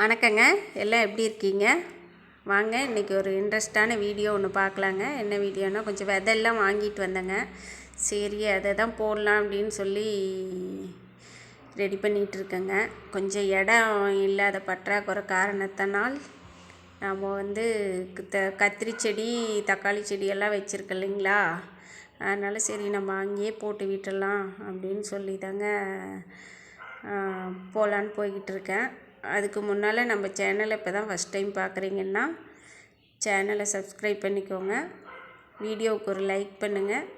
வணக்கங்க. எல்லாம் எப்படி இருக்கீங்க? வாங்க இன்றைக்கி ஒரு இன்ட்ரெஸ்டான வீடியோ ஒன்று பார்க்கலாங்க. என்ன வீடியோனா கொஞ்சம் விதையெல்லாம் வாங்கிட்டு வந்தேங்க. சரி அதை தான் போடலாம் அப்படின்னு சொல்லி ரெடி பண்ணிகிட்டு இருக்கேங்க. கொஞ்சம் இடம் இல்லாத பற்றாக்குறை காரணத்தினால் நாம் வந்து த கத்திரி செடி தக்காளி செடியெல்லாம் வச்சுருக்கோம் இல்லைங்களா? அதனால் சரி நம்ம அங்கேயே போட்டு விட்டுடலாம் அப்படின்னு சொல்லி தாங்க போகலான்னு போய்கிட்டு இருக்கேன். அதுக்கு முன்னால் நம்ம சேனலை இப்போ தான் ஃபஸ்ட் டைம் பார்க்குறீங்கன்னா சேனலை சப்ஸ்கிரைப் பண்ணிக்கோங்க. வீடியோவுக்கு ஒரு லைக் பண்ணுங்கள்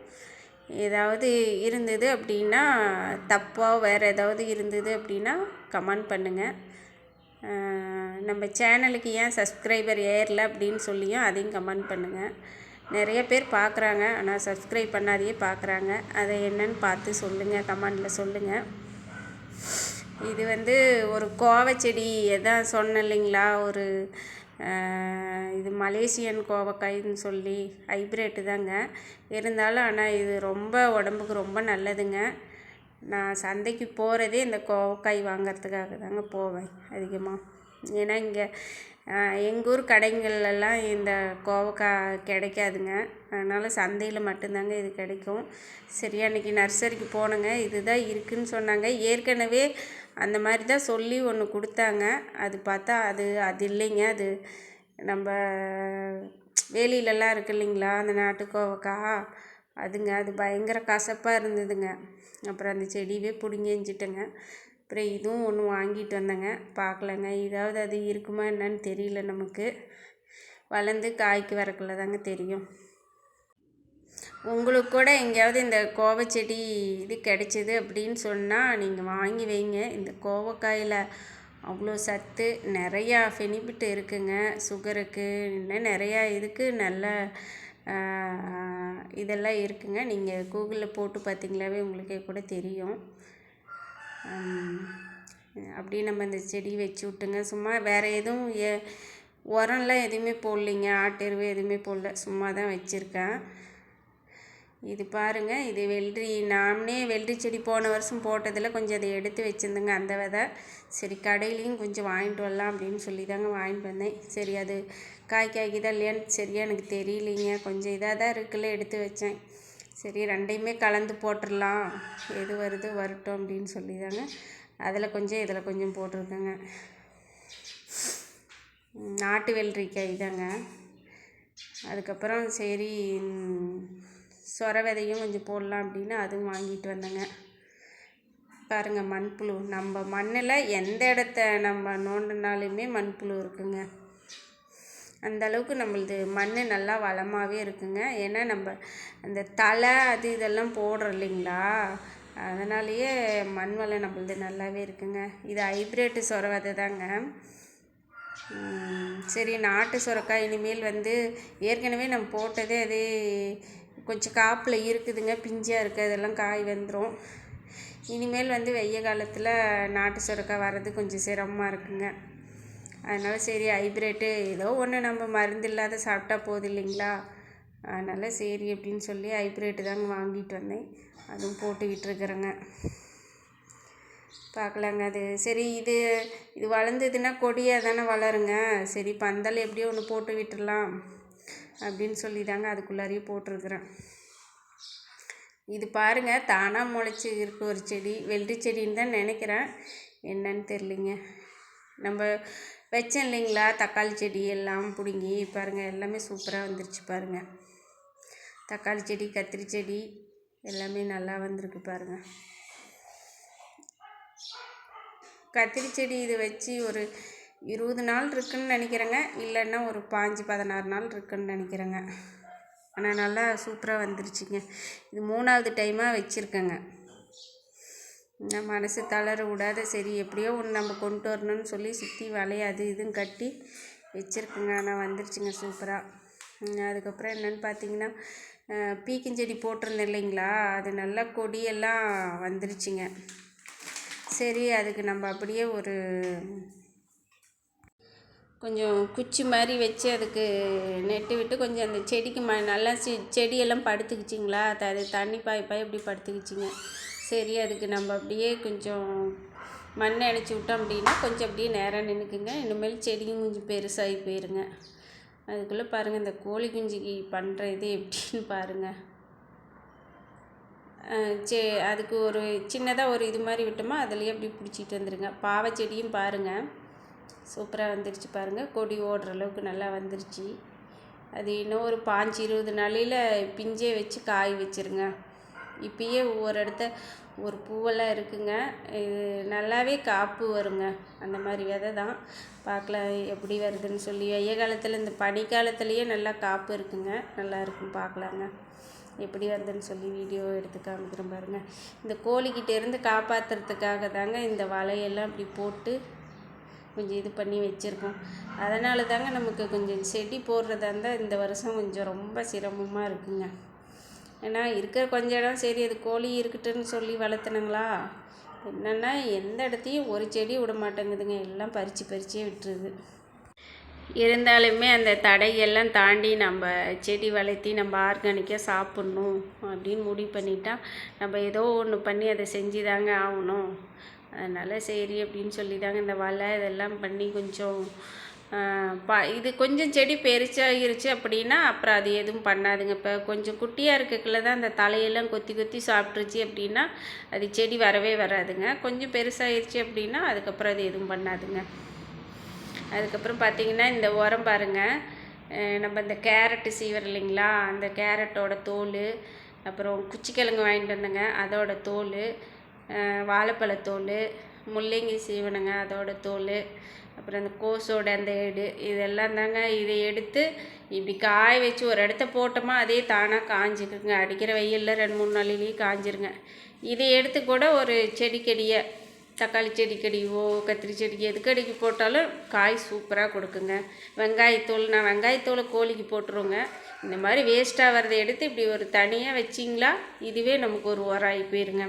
ஏதாவது இருந்தது அப்படின்னா தப்பாக வேறு ஏதாவது இருந்தது அப்படின்னா கமெண்ட் பண்ணுங்கள் நம்ம சேனலுக்கு ஏன் சப்ஸ்கிரைபர் ஏறல அப்படின்னு சொல்லியும் அதையும் கமெண்ட் பண்ணுங்கள் நிறைய பேர் பார்க்குறாங்க ஆனால் சப்ஸ்கிரைப் பண்ணாதையே பார்க்குறாங்க அதை என்னன்னு பார்த்து சொல்லுங்கள் கமெண்டில் சொல்லுங்கள் இது வந்து ஒரு கோவை செடி எதான் சொன்னேன் இல்லைங்களா? ஒரு இது மலேசியன் கோவக்காய்ன்னு சொல்லி ஹைப்ரேட்டு தாங்க. இருந்தாலும் ஆனால் இது ரொம்ப உடம்புக்கு ரொம்ப நல்லதுங்க. நான் சந்தைக்கு போகிறதே இந்த கோவக்காய் வாங்கிறதுக்காக தாங்க போவேன் அதிகமாக ஏன்னா இங்கே எங்கள் ஊர் கடைங்கள்லாம் இந்த கோவக்காய் கிடைக்காதுங்க. அதனால் சந்தையில் மட்டும்தாங்க இது கிடைக்கும். சரி அன்றைக்கி நர்சரிக்கு போனேங்க. இதுதான் இருக்குதுன்னு சொன்னாங்க. ஏற்கனவே அந்த மாதிரி தான் சொல்லி ஒன்று கொடுத்தாங்க. அது பார்த்தா அது அது இல்லைங்க. அது நம்ம வேலியிலலாம் இருக்கு இல்லைங்களா? அந்த நாட்டு கோவக்காய் அதுங்க அது பயங்கர கசப்பாக இருந்ததுங்க. அப்புறம் அந்த செடியவே பிடுங்கி எஞ்சிட்டேங்க அப்புறம் இதுவும் ஒன்று வாங்கிட்டு வந்தேங்க. பார்க்கலங்க. இதாவது அது இருக்குமா என்னன்னு தெரியல நமக்கு. வளர்ந்து காய்க்கு வரக்குள்ள தாங்க தெரியும். உங்களுக்கு கூட எங்கேயாவது இந்த கோவச்செடி இது கிடைச்சிது அப்படின்னு சொன்னால் நீங்கள் வாங்கி வைங்க. இந்த கோவக்காயில் அவ்வளோ சத்து நிறையா பெனிஃபிட் இருக்குங்க. சுகருக்கு இன்னும் நிறையா இதுக்கு நல்ல இதெல்லாம் இருக்குங்க. நீங்கள் கூகுளில் போட்டு பார்த்தீங்களாவே உங்களுக்கே கூட தெரியும். அப்படியே நம்ம இந்த செடி வச்சு விட்டுங்க. சும்மா வேறு எதுவும் ஏ உரம்லாம் எதுவுமே போடலிங்க. ஆட்டெருவு எதுவுமே போடல. சும்மா தான் வச்சுருக்கேன். இது பாருங்கள் இது வெள்ளரி நாமளே வெள்ளரி செடி போன வருஷம் போட்டதில் கொஞ்சம் அதை எடுத்து வச்சுருந்தேங்க. அந்த விதை சரி கடையிலையும் கொஞ்சம் வாங்கிட்டு வரலாம் அப்படின்னு சொல்லி தாங்க வாங்கிட்டு வந்தேன். சரி அது காய் காய்க்குதா இல்லையான்னு சரியாக எனக்கு தெரியலிங்க. கொஞ்சம் இதாக தான் இருக்குல்ல எடுத்து வச்சேன். சரி ரெண்டையுமே கலந்து போட்டுடலாம் எது வருது வரட்டும் அப்படின்னு சொல்லி தாங்க அதில் கொஞ்சம் இதில் கொஞ்சம் போட்டிருக்கேங்க. நாட்டு வெள்ளரிக்காய் தாங்க அதுக்கப்புறம் சரி சொர விதையும் கொஞ்சம் போடலாம் அப்படின்னு அதுவும் வாங்கிட்டு வந்தேங்க. பாருங்கள் மண்புழு. நம்ம மண்ணில் எந்த இடத்த நம்ம நோண்டினாலுமே மண்புழு இருக்குங்க. அந்த அளவுக்கு நம்மளது மண் நல்லா வளமாகவே இருக்குங்க. ஏன்னா நம்ம அந்த தலை அது இதெல்லாம் போடுறோம் இல்லைங்களா? அதனாலேயே மண் வளம் நம்மளது நல்லாவே இருக்குங்க. இது ஹைப்ரேட்டு சொர விதை தாங்க சரி நாட்டு சுரக்காய் இனிமேல் வந்து ஏற்கனவே நம்ம போட்டதே அதே கொஞ்சம் காப்பில் இருக்குதுங்க பிஞ்சாக இருக்குது அதெல்லாம் காய் வந்துடும் இனிமேல் வந்து வெய்ய காலத்தில் நாட்டு சுரக்காய் வர்றது கொஞ்சம் சிரமமாக இருக்குங்க. அதனால் சரி ஹைப்ரேட்டு ஏதோ ஒன்று நம்ம மருந்து இல்லாத சாப்பிட்டா போதும் இல்லைங்களா? அதனால் சரி அப்படின்னு சொல்லி ஹைப்ரேட்டு தாங்க வாங்கிட்டு வந்தேன். அதுவும் போட்டு விட்டுருக்குறேங்க. பார்க்கலாங்க அது. சரி இது இது வளர்ந்ததுன்னா கொடியாக தானே வளருங்க. சரி பந்தல் எப்படியோ ஒன்று போட்டு விட்டுடலாம் அப்படின்னு சொல்லி தாங்க அதுக்குள்ளாரையும் போட்டிருக்குறேன். இது பாருங்கள் தானாக முளைச்சி இருக்க ஒரு செடி. வெள்ளரி செடின்னு தான் நினைக்கிறேன். என்னன்னு தெரிலிங்க நம்ம வச்சேன் இல்லைங்களா? தக்காளி செடி எல்லாம் பிடுங்கி பாருங்கள் எல்லாமே சூப்பராக வந்துருச்சு பாருங்கள் தக்காளி செடி கத்திரி செடி எல்லாமே நல்லா வந்திருக்கு பாருங்கள் கத்திரி செடி இது வச்சு ஒரு இருபது நாள் இருக்குன்னு நினைக்கிறேங்க. இல்லைன்னா ஒரு பாஞ்சு பதினாறு நாள் இருக்குன்னு நினைக்கிறேங்க. ஆனால் நல்லா சூப்பராக வந்துருச்சுங்க. இது மூணாவது டைமாக வச்சுருக்கேங்க. நம்ம மனசு தளர விடாத சரி எப்படியோ ஒன்று நம்ம கொண்டு வரணும்னு சொல்லி சுற்றி வலையை அது இதுவும் கட்டி வச்சுருக்குங்க. ஆனால் வந்துருச்சுங்க சூப்பராக அதுக்கப்புறம் என்னென்னு பார்த்தீங்கன்னா பீக்கஞ்செடி போட்டிருந்தேன் இல்லைங்களா? அது நல்லா கொடியெல்லாம் வந்துருச்சுங்க. சரி அதுக்கு நம்ம அப்படியே ஒரு கொஞ்சம் குச்சி மாதிரி வச்சு அதுக்கு நெட்டு விட்டு கொஞ்சம் அந்த செடிக்கு ம நல்லா செ செடியெல்லாம் படுத்துக்கிச்சிங்களா? அது தண்ணி பாய் பாய் இப்படி படுத்துக்கிச்சிங்க. சரி அதுக்கு நம்ம அப்படியே கொஞ்சம் மண் அணைச்சி விட்டோம் அப்படின்னா கொஞ்சம் அப்படியே நேராக நின்றுக்குங்க இனிமேல் செடியும் கொஞ்சம் பெருசாகி போயிருங்க. அதுக்குள்ளே பாருங்கள் இந்த கோழி குஞ்சுக்கு பண்ணுற இது எப்படின்னு பாருங்கள் சே அதுக்கு ஒரு சின்னதாக ஒரு இது மாதிரி விட்டோமா அதுலேயே அப்படி பிடிச்சிட்டு வந்துடுங்க பாவை செடியும் பாருங்கள் சூப்பராக வந்துருச்சு பாருங்கள் கொடி ஓடுற அளவுக்கு நல்லா வந்துருச்சு. அது இன்னும் ஒரு பாஞ்சு இருபது நாளையில் பிஞ்சே வச்சு காய் வச்சிருங்க. இப்பயே ஒவ்வொரு இடத்த ஒரு பூவெல்லாம் இருக்குங்க. இது நல்லாவே காப்பு வருங்க. அந்த மாதிரி விதை தான். பார்க்கலாம் எப்படி வருதுன்னு சொல்லி. வெய்ய காலத்தில் இந்த பனிக்காலத்துலேயே நல்லா காப்பு இருக்குங்க. நல்லா இருக்கும் பார்க்கலாங்க. எப்படி வருதுன்னு சொல்லி வீடியோ எடுத்து காமிக்கிறேன் பாருங்கள் இந்த கோழிக்கிட்டேருந்து காப்பாற்றுறதுக்காக தாங்க இந்த வலையெல்லாம் இப்படி போட்டு கொஞ்சம் இது பண்ணி வச்சுருக்கோம். அதனால தாங்க நமக்கு கொஞ்சம் செடி போடுறதா இருந்தால் இந்த வருஷம் கொஞ்சம் ரொம்ப சிரமமாக இருக்குங்க. ஏன்னா இருக்கிற கொஞ்ச இடம் சரி அது கோழி இருக்கட்டுன்னு சொல்லி வளர்த்துனுங்களா? என்னென்னா எந்த இடத்தையும் ஒரு செடி விட மாட்டேங்குதுங்க. எல்லாம் பறித்து பறிச்சே விட்டுருது. இருந்தாலுமே அந்த தடையெல்லாம் தாண்டி நம்ம செடி வளர்த்தி நம்ம ஆர்கானிக்காக சாப்பிட்ணும் அப்படின்னு முடிவு பண்ணிட்டா நம்ம ஏதோ ஒன்று பண்ணி அதை செஞ்சு தாங்க ஆகணும். அதனால் சரி அப்படின்னு சொல்லி தாங்க இந்த வலை இதெல்லாம் பண்ணி கொஞ்சம் பா இது கொஞ்சம் செடி பெருசாகிருச்சு அப்படின்னா அப்புறம் அது எதுவும் பண்ணாதுங்க. இப்போ கொஞ்சம் குட்டியாக இருக்கக்குள்ள தான் அந்த தலையெல்லாம் கொத்தி கொத்தி சாப்பிட்ருச்சு அப்படின்னா அது செடி வரவே வராதுங்க. கொஞ்சம் பெருசாகிருச்சு அப்படின்னா அதுக்கப்புறம் அது எதுவும் பண்ணாதுங்க. அதுக்கப்புறம் பார்த்திங்கன்னா இந்த உரம் பாருங்கள் நம்ம இந்த கேரட்டு சீவர் இல்லைங்களா? அந்த கேரட்டோட தோல் அப்புறம் குச்சிக்கிழங்கு வாங்கிட்டு வந்தேங்க அதோட தோல் வாழைப்பழத்தோல் முள்ளங்கி சீவனுங்க அதோட தோல் அப்புறம் அந்த கோஸோட அந்த எடு இதெல்லாம் தாங்க இதை எடுத்து இப்படி காய வச்சு ஒரு இடத்த போட்டோமா அதே தானாக காஞ்சிக்குங்க. அடிக்கிற வெயிலில் ரெண்டு மூணு நாளிலேயே காஞ்சிருங்க. இதை எடுத்து கூட ஒரு செடிக்கடியை தக்காளி செடிக்கடிவோ கத்திரி செடிக்கு எதுக்கடிக்கு போட்டாலும் காய் சூப்பராக கொடுக்குங்க. வெங்காயத்தூள் நான் வெங்காயத்தூளை கோழிக்கு போட்டுருவோங்க இந்த மாதிரி வேஸ்ட்டாக வரதை எடுத்து இப்படி ஒரு தனியாக வச்சிங்களா இதுவே நமக்கு ஒரு உரம் ஆகி போயிருங்க.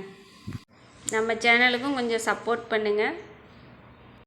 நம்ம சேனலுக்கும் கொஞ்சம் சப்போர்ட் பண்ணுங்கள்